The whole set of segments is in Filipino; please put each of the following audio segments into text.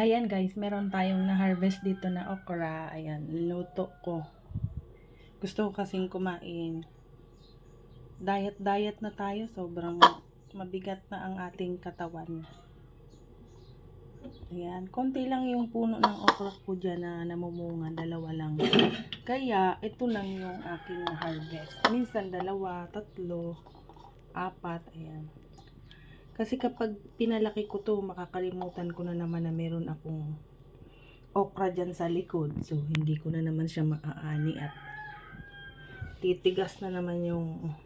Ayan guys, meron tayong na-harvest dito na okra. Ayan, luto ko. Gusto ko kasing kumain. Diet-diet na tayo. Sobrang mabigat na ang ating katawan. Ayan, konti lang yung puno ng okra ko dyan na namumunga. Dalawa lang. Kaya, ito lang yung aking harvest. Minsan, dalawa, tatlo, apat. Ayan. Kasi kapag pinalaki ko to, makakalimutan ko na naman na meron akong okra dyan sa likod. So, hindi ko na naman siya maaani at titigas na naman yung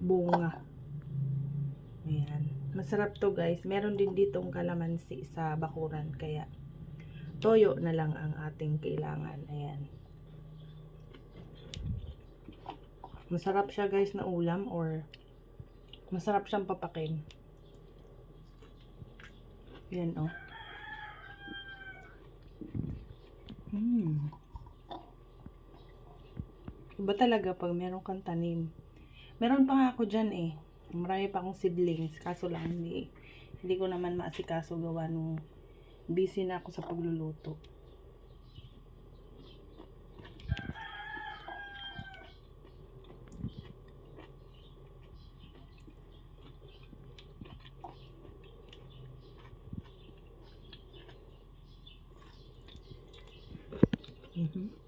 bunga. Ayan. Masarap to guys. Meron din ditong kalamansi sa bakuran. Kaya, toyo na lang ang ating kailangan. Ayan. Masarap siya guys na ulam or Masarap siyang papakin. Yan, oh. Mm. Iba talaga pag meron kang tanim. Meron pa nga ako dyan eh. Marami pa akong siblings. Kaso lang hindi, hindi ko naman maasikaso gawa nung busy na ako sa pagluluto. Mm-hmm.